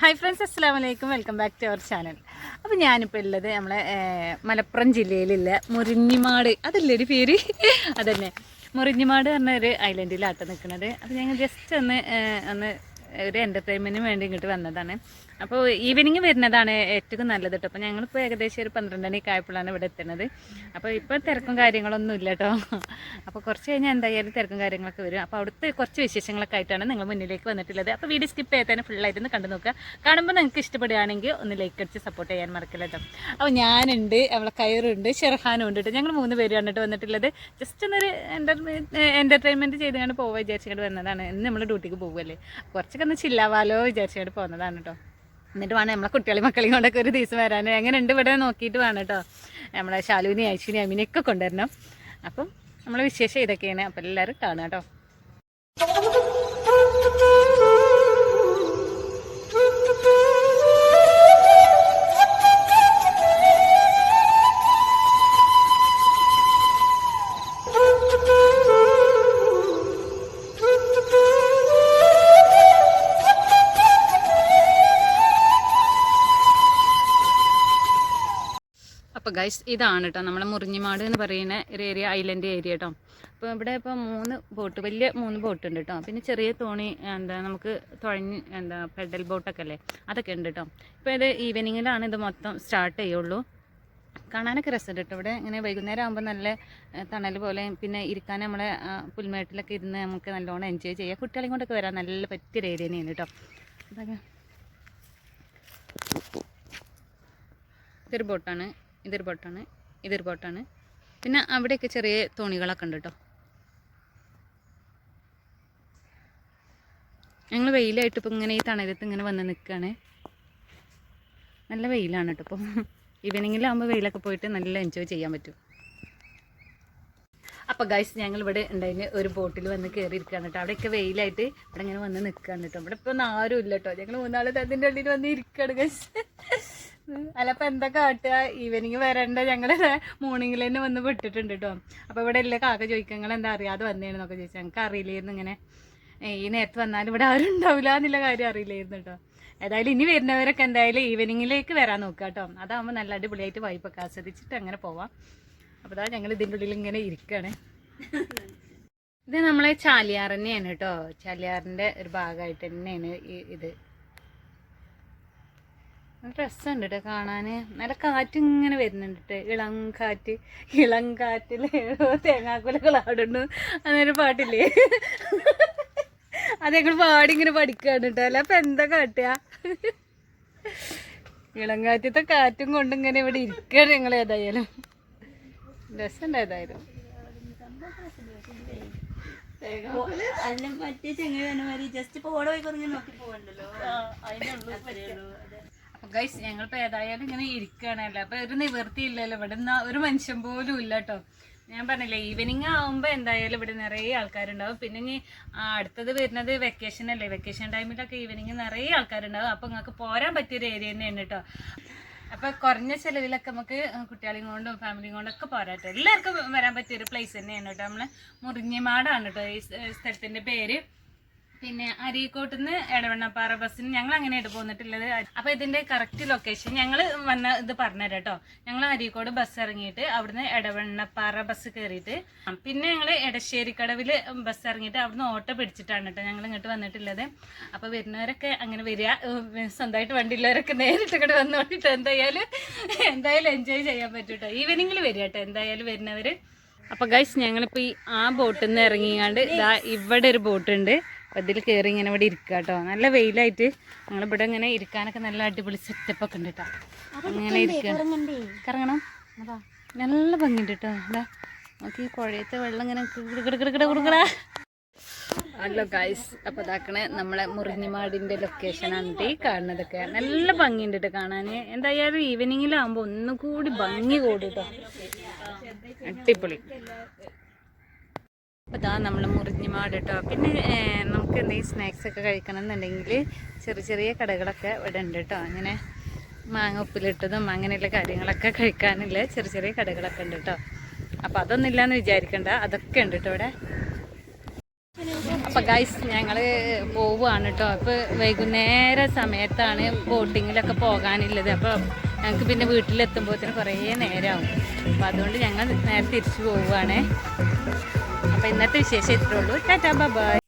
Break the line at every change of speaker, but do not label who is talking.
Hi friends അസ്സാം വലൈക്കും welcome back to our channel അപ്പോൾ ഞാനിപ്പോൾ ഉള്ളത് നമ്മളെ മലപ്പുറം ജില്ലയിലുള്ള മുറിഞ്ഞിമാട് അതല്ലേ ഒരു പേര്? അതന്നെ. മുറിഞ്ഞിമാട് പറഞ്ഞ ഒരു ഐലൻഡിലാട്ടോ നിൽക്കുന്നത് അപ്പോൾ ഞങ്ങൾ ജസ്റ്റ് ഒന്ന് ഒന്ന് ഒരു എന്റർടൈൻമെന്റിന് വേണ്ടി ഇങ്ങോട്ട് വന്നതാണ്. അപ്പോൾ ഈവനിങ് വരുന്നതാണ് ഏറ്റവും നല്ലത് കേട്ടോ അപ്പോൾ ഞങ്ങളിപ്പോൾ ഏകദേശം ഒരു പന്ത്രണ്ട് മണി ആയപ്പോഴാണ് ഇവിടെ എത്തുന്നത്. അപ്പോൾ ഇപ്പോൾ തിരക്കും കാര്യങ്ങളൊന്നും ഇല്ല കേട്ടോ അപ്പോൾ കുറച്ച് കഴിഞ്ഞാൽ എന്തായാലും തിരക്കും കാര്യങ്ങളൊക്കെ വരും. അപ്പോൾ അവിടുത്തെ കുറച്ച് വിശേഷങ്ങളൊക്കെ ആയിട്ടാണ് നിങ്ങൾ മുന്നിലേക്ക് വന്നിട്ടുള്ളത്. അപ്പോൾ വീഡിയോ സ്കിപ്പ് ചെയ്താൽ ഫുള്ളായിട്ട് ഒന്ന് കണ്ടു നോക്കുക. കാണുമ്പോൾ നിങ്ങൾക്ക് ഇഷ്ടപ്പെടുകയാണെങ്കിൽ ഒന്ന് ലൈക്ക് അടിച്ച് സപ്പോർട്ട് ചെയ്യാൻ മറക്കില്ല കേട്ടോ അപ്പോൾ ഞാനുണ്ട് നമ്മളെ കയറുണ്ട് ഷെർഹാനും ഉണ്ട് ഞങ്ങൾ മൂന്ന് പേര് കണ്ടിട്ട് വന്നിട്ടുള്ളത്. ജസ്റ്റ് ഒന്നൊരു എന്റർടൈൻമെന്റ് ചെയ്തുകൊണ്ട് പോവാൻ വിചാരിച്ചുകൊണ്ട് വന്നതാണ്. ഇന്ന് നമ്മൾ ഡ്യൂട്ടിക്ക് പോകുമല്ലേ കുറച്ചൊക്കെ ഒന്ന് ചില്ലാവാലോ വിചാരിച്ചുകൊണ്ട് പോകുന്നതാണ് കേട്ടോ എന്നിട്ട് വേണം നമ്മളെ കുട്ടികളെ മക്കളെയും കൊണ്ടൊക്കെ ഒരു ദിവസം വരാൻ. എങ്ങനെ ഉണ്ട് ഇവിടെ നോക്കിയിട്ട് വേണം കേട്ടോ നമ്മളെ ശാലുവിനെ ഐശ്വിനി അമ്മിനെയൊക്കെ കൊണ്ടുവരണം. അപ്പം നമ്മളെ വിശേഷം ഇതൊക്കെയാണ്. അപ്പം എല്ലാവരും കാണാം കേട്ടോ അപ്പോൾ ഗൈസ് ഇതാണ് കേട്ടോ നമ്മളെ മുറിഞ്ഞിമാട് എന്ന് പറയുന്ന ഒരു ഏരിയ ഐലൻഡ് ഏരിയ കേട്ടോ അപ്പോൾ ഇവിടെ ഇപ്പോൾ മൂന്ന് ബോട്ട് വലിയ മൂന്ന് ബോട്ട് ഉണ്ട് കേട്ടോ പിന്നെ ചെറിയ തോണി എന്താ നമുക്ക് തുഴഞ്ഞ് എന്താ പെഡൽ ബോട്ടൊക്കെ അല്ലേ? അതൊക്കെ ഉണ്ട് കേട്ടോ ഇപ്പോൾ ഇത് ഈവനിങ്ങിലാണ് ഇത് മൊത്തം സ്റ്റാർട്ട് ചെയ്യുള്ളൂ. കാണാനൊക്കെ രസമുണ്ട് കേട്ടോ ഇവിടെ ഇങ്ങനെ വൈകുന്നേരം ആകുമ്പോൾ നല്ല തണൽ പോലെ പിന്നെ ഇരിക്കാൻ നമ്മളെ പുൽമേട്ടിലൊക്കെ ഇരുന്ന് നമുക്ക് നല്ലോണം എൻജോയ് ചെയ്യാം. കുട്ടികളെയും കൊണ്ടൊക്കെ വരാൻ നല്ല പറ്റിയൊരു ഏരിയ തന്നെയാണ് കേട്ടോ അതൊക്കെ. ഇതൊരു ബോട്ടാണ് ഇതൊരു ബോട്ടാണ് ഇതൊരു ബോട്ടാണ് പിന്നെ അവിടെയൊക്കെ ചെറിയ തോണികളൊക്കെ ഉണ്ട് കേട്ടോ ഞങ്ങൾ വെയിലായിട്ട് ഇപ്പം ഇങ്ങനെ ഈ തണലത്ത് ഇങ്ങനെ വന്ന് നിൽക്കുകയാണ് നല്ല വെയിലാണ് കേട്ടോ ഇപ്പം. ഈവനിങ്ങിലാകുമ്പോൾ വെയിലൊക്കെ പോയിട്ട് നല്ല എൻജോയ് ചെയ്യാൻ പറ്റും. അപ്പോൾ ഗൈസ് ഞങ്ങൾ ഇവിടെ ഉണ്ടായിന് ഒരു ബോട്ടിൽ വന്ന് കയറിയിരിക്കുകയാണ് കേട്ടോ അവിടെയൊക്കെ വെയിലായിട്ട് ഇവിടെ ഇങ്ങനെ വന്ന് നിൽക്കുകയാണ് കേട്ടോ ഇവിടെ ഇപ്പോൾ ഒന്നും ആരും ഇല്ല കേട്ടോ ഞങ്ങൾ മൂന്നാളെ അതിന്റെ ഉള്ളിൽ വന്ന് ഇരിക്കുകയാണ് ഗൈസ് അല്ല അപ്പോൾ എന്താ കാട്ടുക? ഈവനിങ് വരണ്ട. ഞങ്ങൾ മോർണിംഗിൽ തന്നെ വന്ന് വിട്ടിട്ടുണ്ട് കേട്ടോ അപ്പൊ ഇവിടെ എല്ലാ കാക്ക ചോദിക്കുക നിങ്ങൾ എന്താ അറിയാതെ വന്നേന്നൊക്കെ ചോദിച്ചു. ഞങ്ങൾക്ക് അറിയില്ലായിരുന്നു ഇങ്ങനെ. ഈ നേരത്ത് വന്നാലും ഇവിടെ ആരും ഉണ്ടാവില്ല എന്നുള്ള കാര്യം അറിയില്ലായിരുന്നു കേട്ടോ ഏതായാലും ഇനി വരുന്നവരൊക്കെ എന്തായാലും ഈവനിങ്ങിലേക്ക് വരാൻ നോക്കുക കേട്ടോ അതാകുമ്പോൾ നല്ല അടിപൊളിയായിട്ട് വൈപ്പൊക്കെ ആസ്വദിച്ചിട്ട് അങ്ങനെ പോവാം. അപ്പോൾ അതാ ഞങ്ങൾ ഇതിന്റെ ഉള്ളിൽ ഇങ്ങനെ ഇരിക്കുകയാണ് ഇത് നമ്മളെ ചാലിയാർ തന്നെയാണ് കേട്ടോ ചാലിയാറിന്റെ ഒരു ഭാഗമായിട്ട് തന്നെയാണ് ഇത്. രസമുണ്ട് കേട്ടോ കാണാൻ നല്ല കാറ്റ് ഇങ്ങനെ വരുന്നുണ്ട് കേട്ടോ ഇളം കാറ്റ് ഇളം കാറ്റിൽ തേങ്ങാക്കുലകൾ ആടുന്നു അങ്ങനൊരു പാട്ടില്ലേ അത് ഞങ്ങൾ പാടി ഇങ്ങനെ പഠിക്കുകയാണ് കേട്ടോ അല്ല അപ്പം എന്താ കാട്ടുക ഇളം കാറ്റത്തെ കാറ്റും കൊണ്ട് ഇങ്ങനെ ഇവിടെ ഇരിക്കുകയാണ് ഞങ്ങൾ ഏതായാലും. രസമുണ്ട് ഏതായാലും.
അല്ല മറ്റേ ചെങ്ങനെ ജസ്റ്റ് ഇപ്പൊ ഓടെ പോയി കുറഞ്ഞ് നോക്കി പോകണ്ടല്ലോ
അപ്പൊ ഗൈസ് ഞങ്ങളിപ്പോൾ ഏതായാലും ഇങ്ങനെ ഇരിക്കുകയാണല്ലോ അപ്പോൾ ഒരു നിവൃത്തിയില്ലല്ലോ. ഇവിടെ നിന്ന് ഒരു മനുഷ്യൻ പോലും ഇല്ല കേട്ടോ. ഞാൻ പറഞ്ഞില്ലേ ഈവനിങ് ആവുമ്പോ എന്തായാലും ഇവിടെ നിറയെ ആൾക്കാരുണ്ടാവും. പിന്നെ ഇനി അടുത്തത് വരുന്നത് വെക്കേഷൻ അല്ലേ? വെക്കേഷൻ ടൈമിലൊക്കെ ഈവനിങ് നിറയെ ആൾക്കാരുണ്ടാവും. അപ്പോൾ നിങ്ങൾക്ക് പോരാൻ പറ്റിയൊരു ഏരിയ തന്നെയാണ് കേട്ടോ. അപ്പൊ കുറഞ്ഞ ചെലവിലൊക്കെ നമുക്ക് കുട്ടികളെയും കൊണ്ടും ഫാമിലിയും കൊണ്ടും ഒക്കെ പോരാട്ടോ. എല്ലാവർക്കും വരാൻ പറ്റിയൊരു പ്ലേസ് തന്നെയാണ് കേട്ടോ. നമ്മൾ മുറിഞ്ഞിമാടാണ് കേട്ടോ ഈ സ്ഥ- സ്ഥലത്തിന്റെ പേര്. പിന്നെ അരീക്കോട്ട് നിന്ന് എടവണ്ണപ്പാറ ബസ്സിന് ഞങ്ങൾ അങ്ങനെയായിട്ട് പോന്നിട്ടുള്ളത്. അപ്പൊ ഇതിന്റെ കറക്റ്റ് ലൊക്കേഷൻ ഞങ്ങൾ വന്ന ഇത് പറഞ്ഞുതരാം കേട്ടോ ഞങ്ങൾ അരീക്കോട് ബസ് ഇറങ്ങിയിട്ട് അവിടുന്ന് എടവണ്ണപ്പാറ ബസ് കയറിയിട്ട് പിന്നെ ഞങ്ങൾ എടശ്ശേരിക്കടവിൽ ബസ് ഇറങ്ങിയിട്ട് അവിടുന്ന് ഓട്ടോ പിടിച്ചിട്ടാണ് കേട്ടോ ഞങ്ങൾ ഇങ്ങോട്ട് വന്നിട്ടുള്ളത്. അപ്പൊ വരുന്നവരൊക്കെ അങ്ങനെ വരിക. സ്വന്തമായിട്ട് വണ്ടിയുള്ളവരൊക്കെ നേരിട്ട് ഇങ്ങോട്ട് വന്നോണ്ടിട്ട് എന്തായാലും എന്തായാലും എൻജോയ് ചെയ്യാൻ പറ്റും കേട്ടോ. ഈവനിങ്ങിൽ വരിക കേട്ടോ എന്തായാലും വരുന്നവര്. അപ്പൊ ഗൈസ് ഞങ്ങളിപ്പോ ഈ ആ ബോട്ടിൽ നിന്ന് ഇറങ്ങിയാണ്ട് ഇവിടെ ഒരു ബോട്ട് ഉണ്ട് അപ്പൊ ഇതിൽ കയറി ഇങ്ങനെ ഇവിടെ ഇരിക്കുക കേട്ടോ നല്ല വെയിലായിട്ട് ഞങ്ങളിവിടെ ഇങ്ങനെ ഇരിക്കാനൊക്കെ നല്ല അടിപൊളി സെറ്റപ്പ് ഒക്കെ ഉണ്ട് കേട്ടോ അങ്ങനെ ഇരിക്കുക കറങ്ങണം. നല്ല ഭംഗിയുണ്ട് കേട്ടോ അതാ. നോക്കി കുഴയത്തെ വെള്ളം ഇങ്ങനെ കിടക്കിടക്കിട കൊടുക്കടാ ഹലോ ഗൈസ് അപ്പോൾ ഇതാക്കണേ നമ്മളെ മുറിഞ്ഞിമാടിന്റെ ലൊക്കേഷനാണ് ഈ കാണുന്നതൊക്കെ. നല്ല ഭംഗിയുണ്ട് കേട്ടോ കാണാൻ എന്തായാലും ഈവനിങ്ങിലാകുമ്പോൾ ഒന്നും കൂടി ഭംഗി കൂടും കേട്ടോ അടിപൊളി. അപ്പോൾ നമ്മൾ മുറിഞ്ഞിമാട് കേട്ടോ പിന്നെ നമുക്ക് എന്തെങ്കിലും സ്നാക്സ് ഒക്കെ കഴിക്കണം എന്നുണ്ടെങ്കിൽ ചെറിയ ചെറിയ കടകളൊക്കെ ഇവിടെ ഉണ്ട് കേട്ടോ അങ്ങനെ മാങ്ങ ഉപ്പിലിട്ടതും അങ്ങനെയുള്ള കാര്യങ്ങളൊക്കെ കഴിക്കാനുള്ള ചെറിയ ചെറിയ കടകളൊക്കെ ഉണ്ട് കേട്ടോ അപ്പോൾ അതൊന്നും ഇല്ലയെന്ന് വിചാരിക്കണ്ട. അതൊക്കെ ഉണ്ട് കേട്ടോ ഇവിടെ. അപ്പം ഗൈസ് ഞങ്ങൾ പോവുകയാണ് കേട്ടോ അപ്പോൾ വൈകുന്നേര സമയത്താണ് ബോട്ടിങ്ങിലൊക്കെ പോകാനുള്ളത്. അപ്പോൾ ഞങ്ങൾക്ക് പിന്നെ വീട്ടിലെത്തുമ്പോഴത്തേന് കുറേ നേരമാവും അപ്പോൾ അതുകൊണ്ട് ഞങ്ങൾ നേരെ തിരിച്ചു പോവുകയാണേ. അപ്പോൾ ഇന്നത്തെ വിശേഷം ഇത്രേ ഉള്ളൂ. Tata bye.